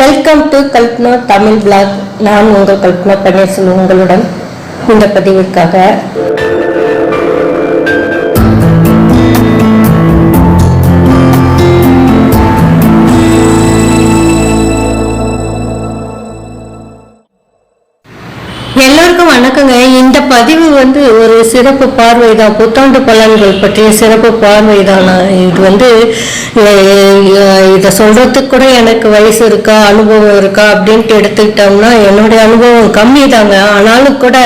Welcome to Kalpana Tamil blog நான் உங்கள் கல்பனா பன்னீர்செல்வம் உங்களுடன் இந்த பதிவிற்காக எல்லோருக்கும் வணக்கங்க. பதிவு வந்து ஒரு சிறப்பு பார்வை தான் புத்தாண்டு பலன்கள் பற்றிய சிறப்பு பார்வை தான் இது வந்து இதை சொல்றதுக்கு கூட எனக்கு வயசு இருக்கா அனுபவம் இருக்கா அப்படின்ட்டு எடுத்துக்கிட்டோம்னா என்னுடைய அனுபவம் கம்மி தாங்க ஆனாலும் கூட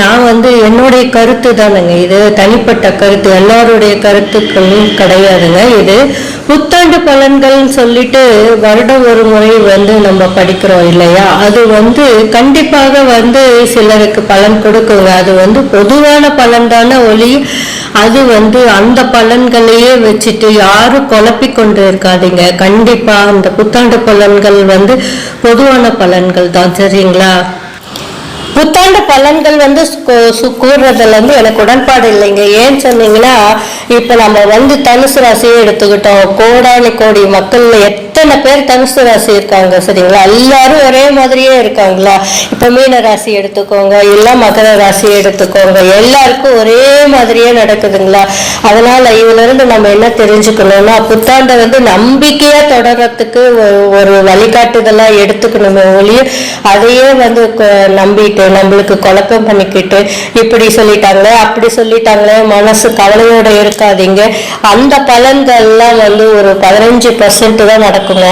நான் வந்து என்னுடைய கருத்து தானுங்க. இது தனிப்பட்ட கருத்து எல்லாருடைய கருத்துக்களும் கிடையாதுங்க. இது புத்தாண்டு பலன்கள்னு சொல்லிட்டு வருடம் ஒரு முறை வந்து நம்ம படிக்கிறோம் இல்லையா? அது வந்து கண்டிப்பாக வந்து சிலருக்கு பலன் கொடுக்குங்க. அது வந்து பொதுவான பலன் தானே ஒளி. அது வந்து அந்த பலன்களையே வச்சுட்டு யாரும் குழப்பி கொண்டு இருக்காதீங்க கண்டிப்பாக அந்த புத்தாண்டு பலன்கள் வந்து பொதுவான பலன்கள் தான் சரிங்களா? புத்தாண்டு பலன்கள் வந்து கூறுறதுல இருந்து எனக்கு உடன்பாடு இல்லைங்க. ஏன்னு சொன்னீங்கன்னா இப்ப நம்ம வந்து தனுசு ராசியை எடுத்துக்கிட்டோம். கோடானி கோடி மக்கள்ல எத்தனை பேர் தனுசு ராசி இருக்காங்க சரிங்களா? எல்லாரும் ஒரே மாதிரியே இருக்காங்களா? இப்ப மீன ராசி எடுத்துக்கோங்க இல்ல மகர ராசி எடுத்துக்கோங்க. எல்லாருக்கும் ஒரே மாதிரியே நடக்குதுங்களா? அதனால இதுல இருந்து நம்ம என்ன தெரிஞ்சுக்கணும்னா புத்தாண்டை வந்து நம்பிக்கையா தொடர்றதுக்கு ஒரு- ஒரு வழிகாட்டுதலா எடுத்துக்கணுமே ஒழிய அதையே வந்து நம்பிட்டு நம்மளுக்கு குழப்பம் பண்ணிக்கிட்டு இப்படி சொல்லிட்டாங்களே அப்படி சொல்லிட்டாங்களே மனசு கவலையோட இருக்காதீங்க. அந்த பலன்கள்லாம் வந்து ஒரு பதினஞ்சு பர்சன்ட் தான் நடக்குங்க.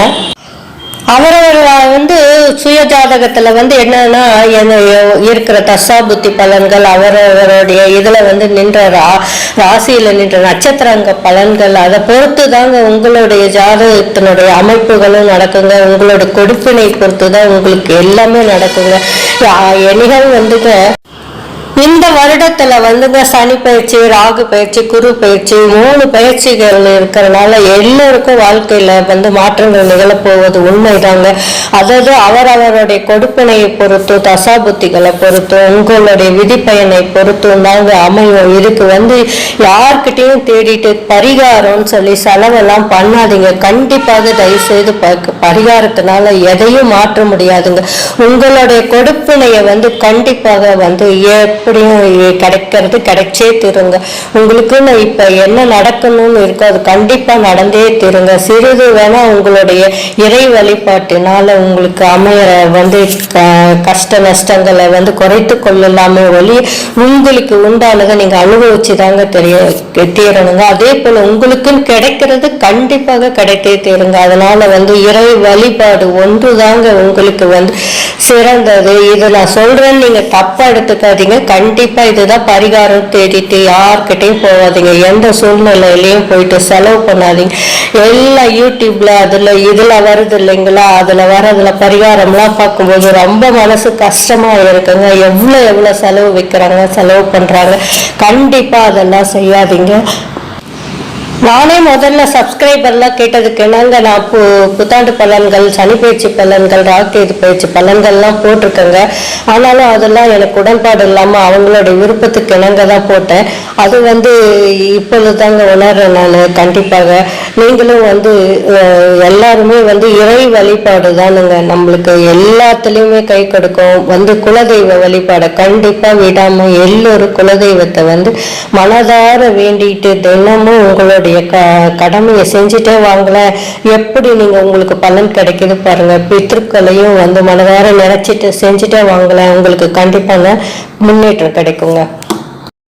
அவரவர் வந்து சுய ஜாதகத்துல வந்து என்னன்னா என்ன இருக்கிற தசா புத்தி பலன்கள் அவரவருடைய இதுல வந்து நின்ற ரா ராசியில நின்ற நட்சத்திரங்க பலன்கள் அதை பொறுத்து தாங்க உங்களுடைய ஜாதகத்தினுடைய அமைப்புகளும் நடக்குங்க. உங்களோட கொடுப்பினை பொறுத்து தான் உங்களுக்கு எல்லாமே நடக்குங்க. எனிகள் வந்துங்க இந்த வருடத்துல வந்துங்க சனி பயிற்சி ராகு பயிற்சி குரு பயிற்சி மூணு பயிற்சிகள் இருக்கிறதுனால எல்லோருக்கும் வாழ்க்கையில வந்து மாற்றங்கள் நிகழப்போவது உண்மைதாங்க. அதாவது அவர் அவருடைய கொடுப்பினையை பொறுத்து தசாபுத்திகளை பொறுத்து உங்களுடைய விதிப்பயனை பொறுத்தும் தாங்க அமையும். இதுக்கு வந்து யார்கிட்டையும் தேடிட்டு பரிகாரம்னு சொல்லி செலவெல்லாம் பண்ணாதீங்க. கண்டிப்பாக தயவு செய்து ப- பரிகாரத்தினால எதையும் மாற்ற முடியாதுங்க. உங்களுடைய கொடுப்பினையை வந்து கண்டிப்பாக வந்து ஏ எப்படியும் கிடைக்கிறது கிடைச்சே தீருங்க. உங்களுக்குன்னு இப்போ என்ன நடக்கணும்னு இருக்கோ அது கண்டிப்பாக நடந்தே தீருங்க. சிறிது வேணால் உங்களுடைய இறை வழிபாட்டினால உங்களுக்கு அமைய வந்து க- கஷ்ட நஷ்டங்களை வந்து குறைத்து கொள்ளலாமே ஒளி உங்களுக்கு உண்டானதை நீங்கள் அனுபவிச்சு தாங்க தெரிய தீரணுங்க. அதே போல் உங்களுக்குன்னு கிடைக்கிறது கண்டிப்பாக கிடைத்தே தீருங்க. அதனால் வந்து இறை வழிபாடு ஒன்று தாங்க உங்களுக்கு வந்து சிறந்தது. இது நான் சொல்கிறேன்னு நீங்கள் தப்பாக எடுத்துக்காதீங்க. கண்டிப்பா இதுதான் பரிகாரம் தேடிட்டு யார்கிட்டையும் போகாதீங்க. எந்த சூழ்நிலையிலையும் போயிட்டு செலவு பண்ணாதீங்க. எல்லாம் யூடியூப்ல அதுல இதுல வருது இல்லைங்களா? அதுல வரதுல பரிகாரம்லாம் பார்க்கும்போது ரொம்ப மனசு கஷ்டமா இருக்குங்க. எவ்வளோ எவ்வளவு செலவு வைக்கிறாங்க செலவு பண்றாங்க. கண்டிப்பா அதெல்லாம் செய்யாதீங்க. நானே முதல்ல சப்ஸ்கிரைபர்லாம் கேட்டதுக்கு என்னங்க நான் பு புத்தாண்டு பலன்கள் சனி பயிற்சி பலன்கள் ராக்கேது பயிற்சி பலன்கள்லாம் போட்டிருக்கேங்க. ஆனாலும் அதெல்லாம் எனக்கு உடன்பாடு இல்லாமல் அவங்களோட விருப்பத்துக்கு இணங்க தான் போட்டேன். அது வந்து இப்பொழுது தாங்க உணர்றேன் நான் கண்டிப்பாக. நீங்களும் வந்து எல்லாருமே வந்து இறை வழிபாடு தானுங்க. நம்மளுக்கு எல்லாத்துலேயுமே கை கொடுக்கும். வந்து குலதெய்வ வழிபாடை கண்டிப்பாக விடாமல் எல்லோரும் குலதெய்வத்தை வந்து மனதார வேண்டிட்டு தினமும் உங்களோட உங்களுடைய க கடமையை செஞ்சுட்டே வாங்கல. எப்படி நீங்கள் உங்களுக்கு பலன் கிடைக்குது பாருங்க. பித்ருக்களையும் வந்து மனதார நினைச்சிட்டு செஞ்சுட்டே வாங்கல. உங்களுக்கு கண்டிப்பாக முன்னேற்றம் கிடைக்குங்க.